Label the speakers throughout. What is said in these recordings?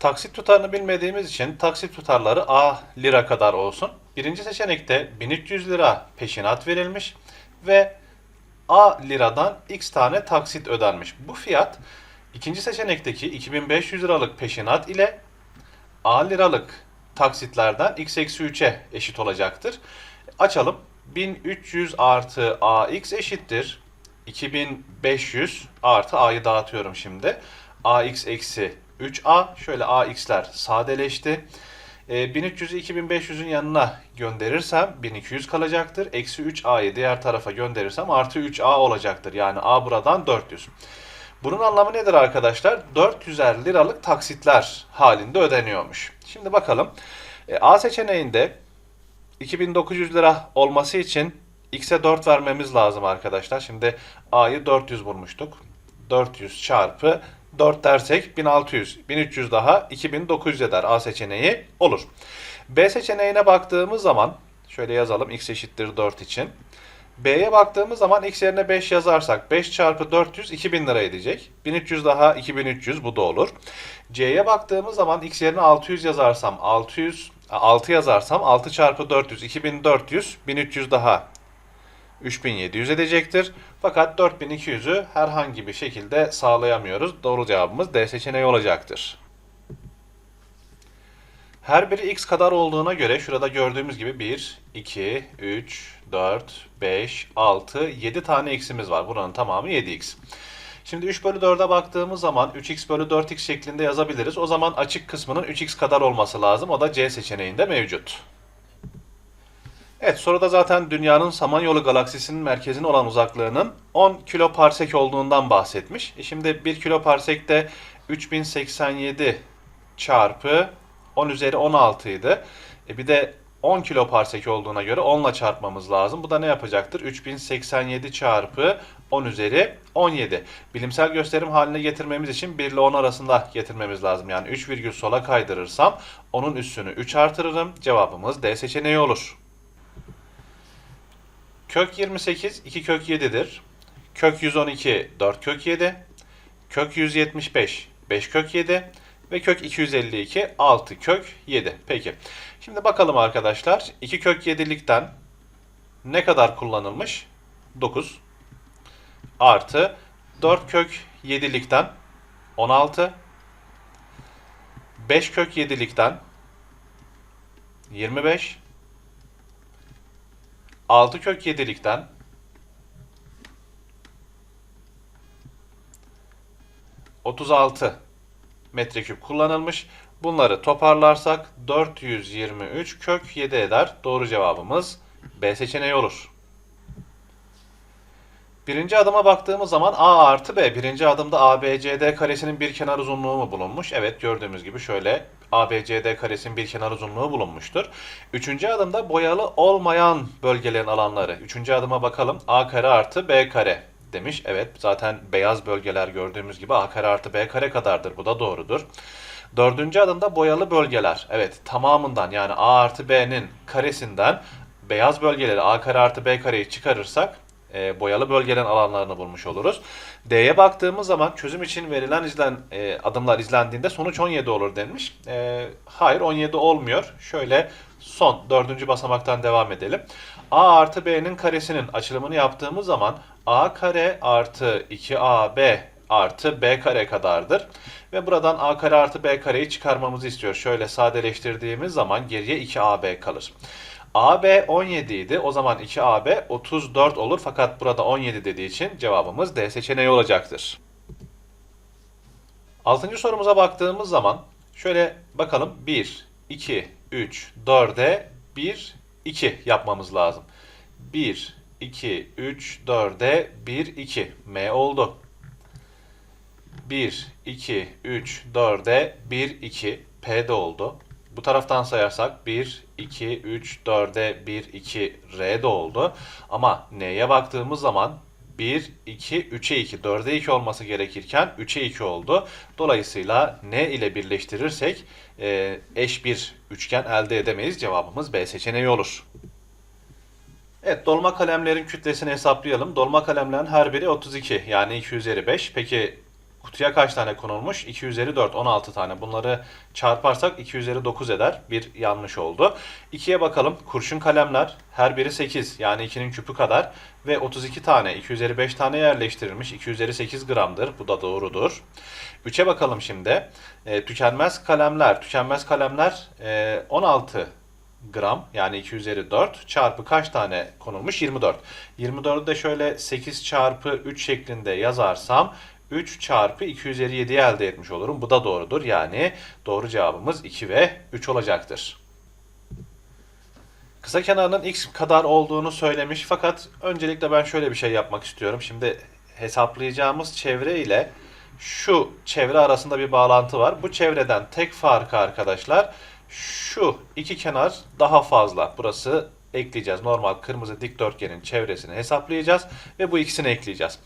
Speaker 1: Taksit tutarını bilmediğimiz için taksit tutarları A lira kadar olsun. Birinci seçenekte 1300 lira peşinat verilmiş ve A liradan X tane taksit ödenmiş. Bu fiyat ikinci seçenekteki 2500 liralık peşinat ile A liralık taksitlerden X eksi 3'e eşit olacaktır. Açalım. 1300 artı AX eşittir. 2500 artı A'yı dağıtıyorum şimdi. AX eksi 3A. Şöyle AX'ler sadeleşti. E, 1300'ü 2500'ün yanına gönderirsem 1200 kalacaktır. Eksi 3A'yı diğer tarafa gönderirsem artı 3A olacaktır. Yani A buradan 400. Bunun anlamı nedir arkadaşlar? 400'er liralık taksitler halinde ödeniyormuş. Şimdi bakalım. E, A seçeneğinde 2900 lira olması için X'e 4 vermemiz lazım arkadaşlar. Şimdi A'yı 400 bulmuştuk. 400 çarpı 4 dersek 1600. 1300 daha 2900 eder A seçeneği olur. B seçeneğine baktığımız zaman şöyle yazalım X eşittir 4 için. B'ye baktığımız zaman X yerine 5 yazarsak 5 çarpı 400 2000 lira edecek. 1300 daha 2300 bu da olur. C'ye baktığımız zaman X yerine 600 yazarsam 600 6 yazarsam 6 çarpı 400 2400 1300 daha 3700 edecektir. Fakat 4200'ü herhangi bir şekilde sağlayamıyoruz. Doğru cevabımız D seçeneği olacaktır. Her biri x kadar olduğuna göre şurada gördüğümüz gibi 1, 2, 3, 4, 5, 6, 7 tane x'imiz var. Buranın tamamı 7x. Şimdi 3 bölü 4'e baktığımız zaman 3x bölü 4x şeklinde yazabiliriz. O zaman açık kısmının 3x kadar olması lazım. O da C seçeneğinde mevcut. Evet soruda zaten dünyanın Samanyolu galaksisinin merkezine olan uzaklığının 10 kiloparsek olduğundan bahsetmiş. E şimdi 1 kiloparsekte 3087 çarpı 10 üzeri 16 idi. E bir de 10 kiloparsek olduğuna göre 10 ile çarpmamız lazım. Bu da ne yapacaktır? 3087 çarpı 10 üzeri 17. Bilimsel gösterim haline getirmemiz için 1 ile 10 arasında getirmemiz lazım. Yani 3 virgül sola kaydırırsam onun üstünü 3 artırırım. Cevabımız D seçeneği olur. Kök 28 2 kök 7'dir. Kök 112 4 kök 7. Kök 175 5 kök 7 ve kök 252 6 kök 7. Peki. Şimdi bakalım arkadaşlar. 2 kök 7'likten ne kadar kullanılmış? 9 artı 4 kök 7'likten 16 5 kök 7'likten 25 6 kök 7'likten 36 metreküp kullanılmış. Bunları toparlarsak 423 kök 7 eder. Doğru cevabımız B seçeneği olur. Birinci adıma baktığımız zaman A artı B. Birinci adımda ABCD karesinin bir kenar uzunluğu mu bulunmuş? Evet gördüğümüz gibi şöyle ABCD karesinin bir kenar uzunluğu bulunmuştur. Üçüncü adımda boyalı olmayan bölgelerin alanları. Üçüncü adıma bakalım. A kare artı B kare demiş. Evet zaten beyaz bölgeler gördüğümüz gibi A kare artı B kare kadardır. Bu da doğrudur. Dördüncü adımda boyalı bölgeler. Evet tamamından yani A artı B'nin karesinden beyaz bölgeleri A kare artı B kareyi çıkarırsak e, boyalı bölgelerin alanlarını bulmuş oluruz. D'ye baktığımız zaman çözüm için verilen izlen e, adımlar izlendiğinde sonuç 17 olur denmiş. E, hayır 17 olmuyor. Şöyle son dördüncü basamaktan devam edelim. A artı B'nin karesinin açılımını yaptığımız zaman A kare artı 2AB artı B kare kadardır. Ve buradan A kare artı B kareyi çıkarmamızı istiyor. Şöyle sadeleştirdiğimiz zaman geriye 2AB kalır. AB 17 idi. O zaman 2AB 34 olur. Fakat burada 17 dediği için cevabımız D seçeneği olacaktır. Altıncı sorumuza baktığımız zaman şöyle bakalım. 1, 2, 3, 4'e 1, 2 yapmamız lazım. 1, 2, 3, 4'e 1, 2. M oldu. 1, 2, 3, 4'e 1, 2. P de oldu. Bu taraftan sayarsak 1, 2, 3, 4'e 1, 2, R de oldu. Ama N'ye baktığımız zaman 1, 2, 3'e 2, 4'e 2 olması gerekirken 3'e 2 oldu. Dolayısıyla N ile birleştirirsek e, eş bir üçgen elde edemeyiz. Cevabımız B seçeneği olur. Evet dolma kalemlerin kütlesini hesaplayalım. Dolma kalemlerin her biri 32 yani 2 üzeri 5. Peki Kutuya kaç tane konulmuş? 2 üzeri 4, 16 tane. Bunları çarparsak 2 üzeri 9 eder. Bir yanlış oldu. 2'ye bakalım. Kurşun kalemler her biri 8 yani 2'nin küpü kadar ve 32 tane 2 üzeri 5 tane yerleştirilmiş. 2 üzeri 8 gramdır. Bu da doğrudur. 3'e bakalım şimdi. E, tükenmez kalemler. Tükenmez kalemler e, 16 gram yani 2 üzeri 4 çarpı kaç tane konulmuş? 24. 24'ü de şöyle 8 çarpı 3 şeklinde yazarsam 3 çarpı 2 üzeri 7'yi elde etmiş olurum. Bu da doğrudur. Yani doğru cevabımız 2 ve 3 olacaktır. Kısa kenarının x kadar olduğunu söylemiş fakat öncelikle ben şöyle bir şey yapmak istiyorum. Şimdi hesaplayacağımız çevre ile şu çevre arasında bir bağlantı var. Bu çevreden tek farkı arkadaşlar şu iki kenar daha fazla. Burası ekleyeceğiz. Normal kırmızı dikdörtgenin çevresini hesaplayacağız ve bu ikisini ekleyeceğiz.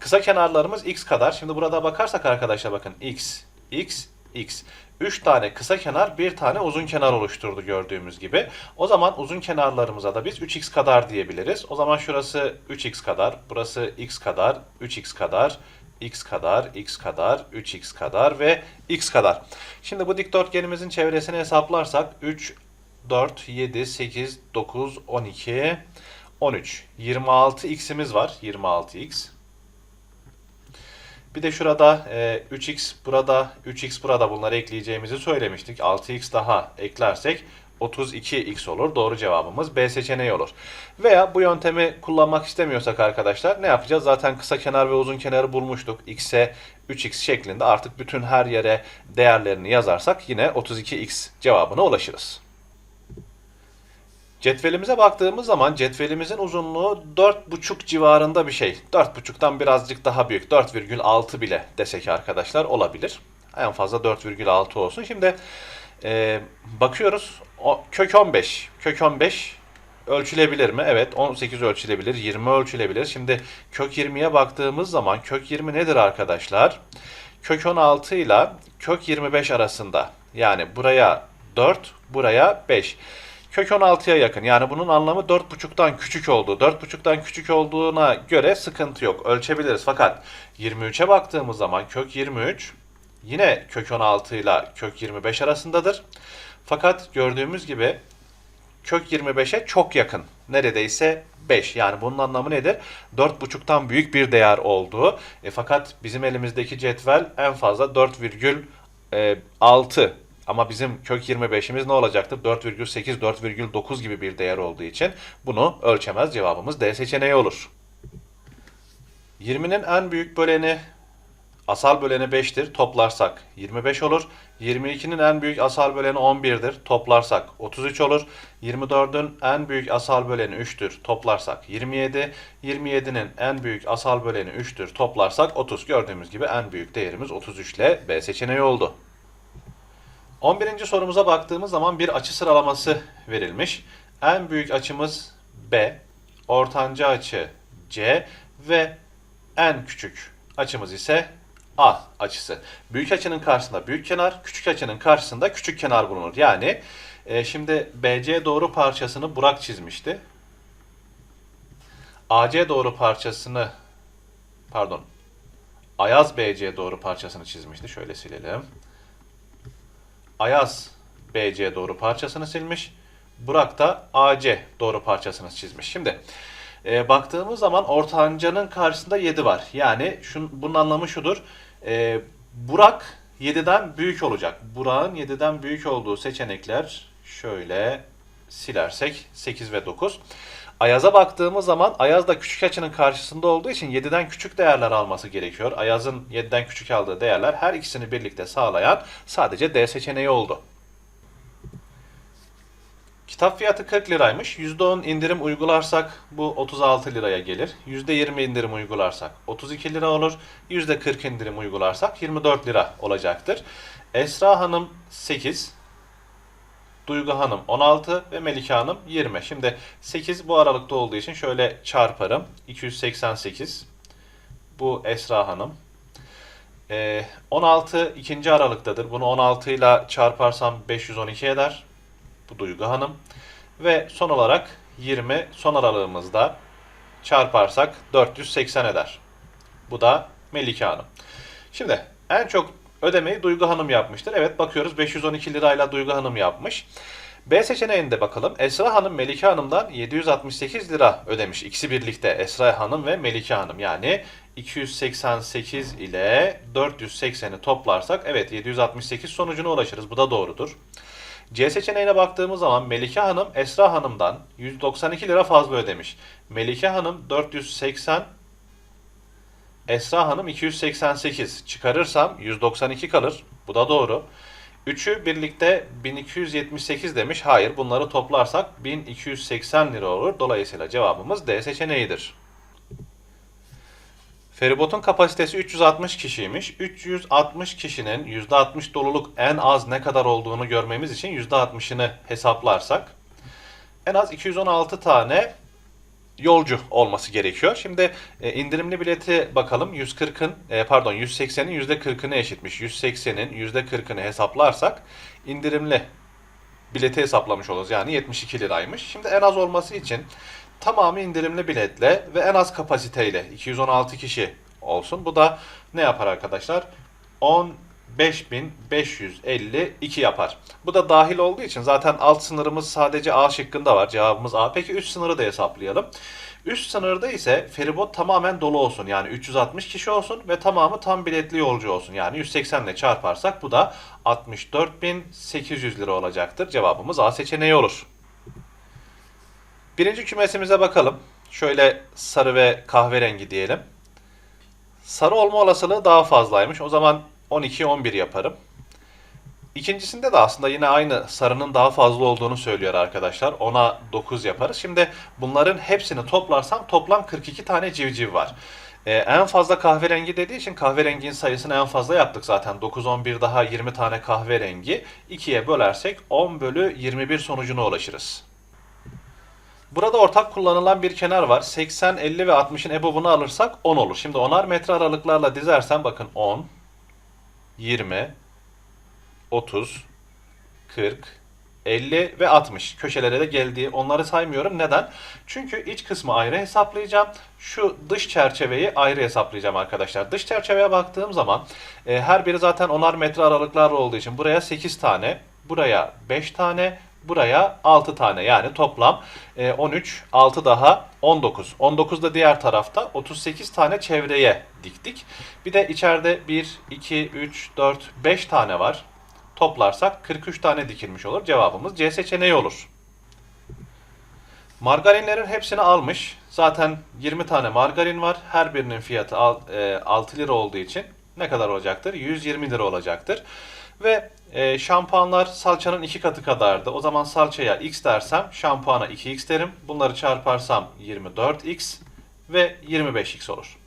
Speaker 1: Kısa kenarlarımız x kadar. Şimdi burada bakarsak arkadaşlar bakın x, x, x. 3 tane kısa kenar, bir tane uzun kenar oluşturdu gördüğümüz gibi. O zaman uzun kenarlarımıza da biz 3x kadar diyebiliriz. O zaman şurası 3x kadar, burası x kadar, 3x kadar, x kadar, x kadar, 3x kadar ve x kadar. Şimdi bu dikdörtgenimizin çevresini hesaplarsak 3, 4, 7, 8, 9, 12, 13. 26 x'imiz var. 26x. Bir de şurada e, 3x burada, 3x burada bunları ekleyeceğimizi söylemiştik. 6x daha eklersek 32x olur. Doğru cevabımız B seçeneği olur. Veya bu yöntemi kullanmak istemiyorsak arkadaşlar ne yapacağız? Zaten kısa kenar ve uzun kenarı bulmuştuk. x'e 3x şeklinde artık bütün her yere değerlerini yazarsak yine 32x cevabına ulaşırız. Cetvelimize baktığımız zaman cetvelimizin uzunluğu 4,5 civarında bir şey. 4,5'tan birazcık daha büyük. 4,6 bile desek arkadaşlar olabilir. En fazla 4,6 olsun. Şimdi e, bakıyoruz. O, kök 15. Kök 15 ölçülebilir mi? Evet 18 ölçülebilir. 20 ölçülebilir. Şimdi kök 20'ye baktığımız zaman kök 20 nedir arkadaşlar? Kök 16 ile kök 25 arasında. Yani buraya 4, buraya 5 kök 16'ya yakın. Yani bunun anlamı 4.5'tan küçük olduğu. 4.5'tan küçük olduğuna göre sıkıntı yok. Ölçebiliriz. Fakat 23'e baktığımız zaman kök 23 yine kök 16 ile kök 25 arasındadır. Fakat gördüğümüz gibi kök 25'e çok yakın. Neredeyse 5. Yani bunun anlamı nedir? 4.5'tan büyük bir değer olduğu. E, fakat bizim elimizdeki cetvel en fazla 4,6 ama bizim kök 25'imiz ne olacaktır? 4,8, 4,9 gibi bir değer olduğu için bunu ölçemez. Cevabımız D seçeneği olur. 20'nin en büyük böleni asal böleni 5'tir. Toplarsak 25 olur. 22'nin en büyük asal böleni 11'dir. Toplarsak 33 olur. 24'ün en büyük asal böleni 3'tür. Toplarsak 27. 27'nin en büyük asal böleni 3'tür. Toplarsak 30. Gördüğümüz gibi en büyük değerimiz 33 ile B seçeneği oldu. 11. sorumuza baktığımız zaman bir açı sıralaması verilmiş. En büyük açımız B, ortanca açı C ve en küçük açımız ise A açısı. Büyük açının karşısında büyük kenar, küçük açının karşısında küçük kenar bulunur. Yani e, şimdi BC doğru parçasını Burak çizmişti. AC doğru parçasını pardon Ayaz BC doğru parçasını çizmişti. Şöyle silelim. Ayaz BC doğru parçasını silmiş. Burak da AC doğru parçasını çizmiş. Şimdi e, baktığımız zaman ortancanın karşısında 7 var. Yani şun, bunun anlamı şudur. E, Burak 7'den büyük olacak. Burak'ın 7'den büyük olduğu seçenekler şöyle silersek 8 ve 9. Ayaz'a baktığımız zaman Ayaz da küçük açının karşısında olduğu için 7'den küçük değerler alması gerekiyor. Ayaz'ın 7'den küçük aldığı değerler her ikisini birlikte sağlayan sadece D seçeneği oldu. Kitap fiyatı 40 liraymış. %10 indirim uygularsak bu 36 liraya gelir. %20 indirim uygularsak 32 lira olur. %40 indirim uygularsak 24 lira olacaktır. Esra Hanım 8, Duygu Hanım 16 ve Melike Hanım 20. Şimdi 8 bu aralıkta olduğu için şöyle çarparım. 288. Bu Esra Hanım. Ee, 16 ikinci aralıktadır. Bunu 16 ile çarparsam 512 eder. Bu Duygu Hanım. Ve son olarak 20 son aralığımızda çarparsak 480 eder. Bu da Melike Hanım. Şimdi en çok ödemeyi Duygu Hanım yapmıştır. Evet bakıyoruz 512 lirayla Duygu Hanım yapmış. B seçeneğinde bakalım. Esra Hanım Melike Hanım'dan 768 lira ödemiş. İkisi birlikte Esra Hanım ve Melike Hanım. Yani 288 ile 480'i toplarsak evet 768 sonucuna ulaşırız. Bu da doğrudur. C seçeneğine baktığımız zaman Melike Hanım Esra Hanım'dan 192 lira fazla ödemiş. Melike Hanım 480 Esra Hanım 288. Çıkarırsam 192 kalır. Bu da doğru. Üçü birlikte 1278 demiş. Hayır bunları toplarsak 1280 lira olur. Dolayısıyla cevabımız D seçeneğidir. Feribotun kapasitesi 360 kişiymiş. 360 kişinin %60 doluluk en az ne kadar olduğunu görmemiz için %60'ını hesaplarsak en az 216 tane yolcu olması gerekiyor. Şimdi e, indirimli bileti bakalım 140'ın e, pardon 180'in %40'ını eşitmiş. 180'in %40'ını hesaplarsak indirimli bileti hesaplamış oluruz. Yani 72 liraymış. Şimdi en az olması için tamamı indirimli biletle ve en az kapasiteyle 216 kişi olsun. Bu da ne yapar arkadaşlar? 15.552 yapar. Bu da dahil olduğu için zaten alt sınırımız sadece A şıkkında var. Cevabımız A. Peki üst sınırı da hesaplayalım. Üst sınırda ise feribot tamamen dolu olsun. Yani 360 kişi olsun ve tamamı tam biletli yolcu olsun. Yani 180 ile çarparsak bu da 64.800 lira olacaktır. Cevabımız A seçeneği olur. Birinci kümesimize bakalım. Şöyle sarı ve kahverengi diyelim. Sarı olma olasılığı daha fazlaymış. O zaman 12-11 yaparım. İkincisinde de aslında yine aynı sarının daha fazla olduğunu söylüyor arkadaşlar. Ona 9 yaparız. Şimdi bunların hepsini toplarsam toplam 42 tane civciv var. Ee, en fazla kahverengi dediği için kahverenginin sayısını en fazla yaptık zaten. 9, 11 daha 20 tane kahverengi. 2'ye bölersek 10 bölü 21 sonucuna ulaşırız. Burada ortak kullanılan bir kenar var. 80, 50 ve 60'ın ebobunu alırsak 10 olur. Şimdi onar metre aralıklarla dizersem bakın 10, 20, 30, 40, 50 ve 60 köşelere de geldiği onları saymıyorum. Neden? Çünkü iç kısmı ayrı hesaplayacağım. Şu dış çerçeveyi ayrı hesaplayacağım arkadaşlar. Dış çerçeveye baktığım zaman e, her biri zaten onar metre aralıklarla olduğu için buraya 8 tane, buraya 5 tane, buraya 6 tane yani toplam e, 13, 6 daha 19. 19 da diğer tarafta 38 tane çevreye diktik. Bir de içeride 1, 2, 3, 4, 5 tane var. Toplarsak 43 tane dikilmiş olur. Cevabımız C seçeneği olur. Margarinlerin hepsini almış. Zaten 20 tane margarin var. Her birinin fiyatı 6 lira olduğu için ne kadar olacaktır? 120 lira olacaktır. Ve e, şampuanlar salçanın iki katı kadardı. O zaman salçaya x dersem şampuana 2x derim. Bunları çarparsam 24x ve 25x olur.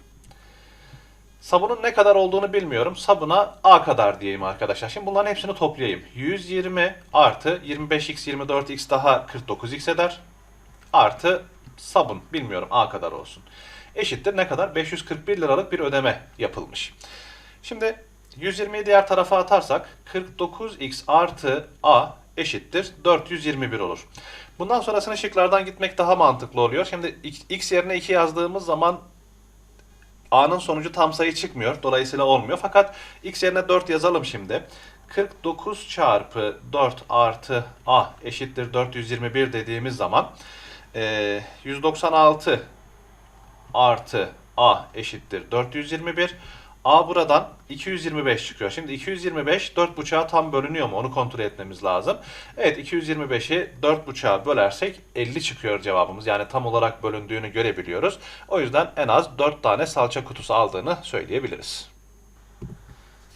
Speaker 1: Sabunun ne kadar olduğunu bilmiyorum. Sabuna A kadar diyeyim arkadaşlar. Şimdi bunların hepsini toplayayım. 120 artı 25x 24x daha 49x eder. Artı sabun bilmiyorum A kadar olsun. Eşittir ne kadar? 541 liralık bir ödeme yapılmış. Şimdi 120'yi diğer tarafa atarsak 49x artı a eşittir 421 olur. Bundan sonrasını şıklardan gitmek daha mantıklı oluyor. Şimdi x yerine 2 yazdığımız zaman a'nın sonucu tam sayı çıkmıyor. Dolayısıyla olmuyor. Fakat x yerine 4 yazalım şimdi. 49 çarpı 4 artı a eşittir 421 dediğimiz zaman 196 artı a eşittir 421. A buradan 225 çıkıyor. Şimdi 225 4.5'a tam bölünüyor mu? Onu kontrol etmemiz lazım. Evet 225'i 4.5'a bölersek 50 çıkıyor cevabımız. Yani tam olarak bölündüğünü görebiliyoruz. O yüzden en az 4 tane salça kutusu aldığını söyleyebiliriz.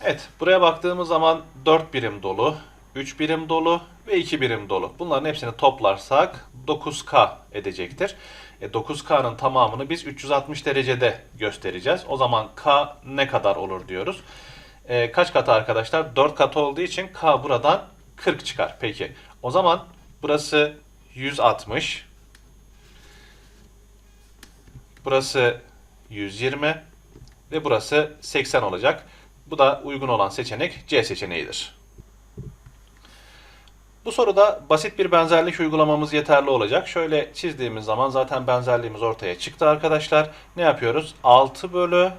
Speaker 1: Evet buraya baktığımız zaman 4 birim dolu, 3 birim dolu ve 2 birim dolu. Bunların hepsini toplarsak 9K edecektir. E, 9K'nın tamamını biz 360 derecede göstereceğiz. O zaman K ne kadar olur diyoruz. E, kaç katı arkadaşlar? 4 katı olduğu için K buradan 40 çıkar. Peki o zaman burası 160. Burası 120 ve burası 80 olacak. Bu da uygun olan seçenek C seçeneğidir. Bu soruda basit bir benzerlik uygulamamız yeterli olacak. Şöyle çizdiğimiz zaman zaten benzerliğimiz ortaya çıktı arkadaşlar. Ne yapıyoruz? 6 bölü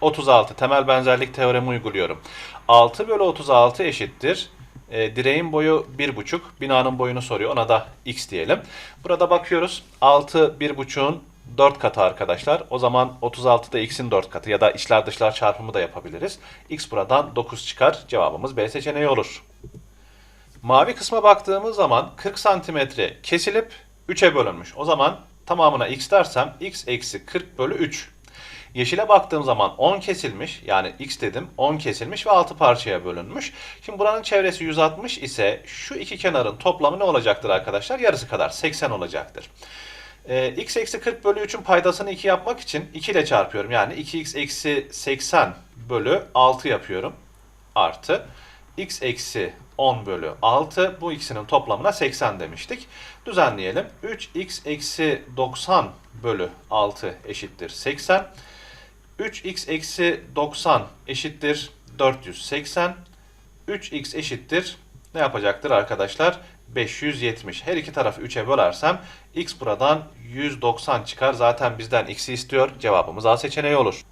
Speaker 1: 36. Temel benzerlik teoremi uyguluyorum. 6 bölü 36 eşittir. E, direğin boyu 1,5. Binanın boyunu soruyor. Ona da x diyelim. Burada bakıyoruz. 6 1,5'un 4 katı arkadaşlar. O zaman 36 da x'in 4 katı ya da içler dışlar çarpımı da yapabiliriz. x buradan 9 çıkar. Cevabımız B seçeneği olur. Mavi kısma baktığımız zaman 40 santimetre kesilip 3'e bölünmüş. O zaman tamamına x dersem x eksi 40 bölü 3. Yeşile baktığım zaman 10 kesilmiş yani x dedim 10 kesilmiş ve 6 parçaya bölünmüş. Şimdi buranın çevresi 160 ise şu iki kenarın toplamı ne olacaktır arkadaşlar? Yarısı kadar 80 olacaktır. Ee, x eksi 40 bölü 3'ün paydasını 2 yapmak için 2 ile çarpıyorum. Yani 2x eksi 80 bölü 6 yapıyorum. Artı x eksi 10 bölü 6 bu ikisinin toplamına 80 demiştik. Düzenleyelim. 3x eksi 90 bölü 6 eşittir 80. 3x eksi 90 eşittir 480. 3x eşittir ne yapacaktır arkadaşlar? 570. Her iki tarafı 3'e bölersem x buradan 190 çıkar. Zaten bizden x'i istiyor. Cevabımız A seçeneği olur.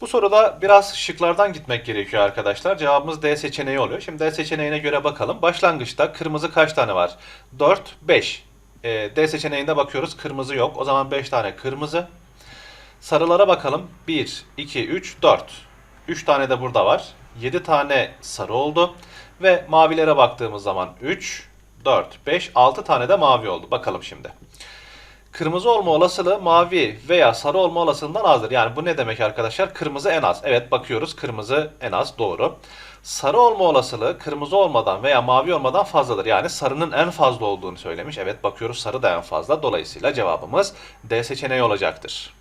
Speaker 1: Bu soruda biraz şıklardan gitmek gerekiyor arkadaşlar. Cevabımız D seçeneği oluyor. Şimdi D seçeneğine göre bakalım. Başlangıçta kırmızı kaç tane var? 4, 5. Ee, D seçeneğinde bakıyoruz. Kırmızı yok. O zaman 5 tane kırmızı. Sarılara bakalım. 1, 2, 3, 4. 3 tane de burada var. 7 tane sarı oldu. Ve mavilere baktığımız zaman 3, 4, 5, 6 tane de mavi oldu. Bakalım şimdi. Kırmızı olma olasılığı mavi veya sarı olma olasılığından azdır. Yani bu ne demek arkadaşlar? Kırmızı en az. Evet bakıyoruz kırmızı en az doğru. Sarı olma olasılığı kırmızı olmadan veya mavi olmadan fazladır. Yani sarının en fazla olduğunu söylemiş. Evet bakıyoruz sarı da en fazla. Dolayısıyla cevabımız D seçeneği olacaktır.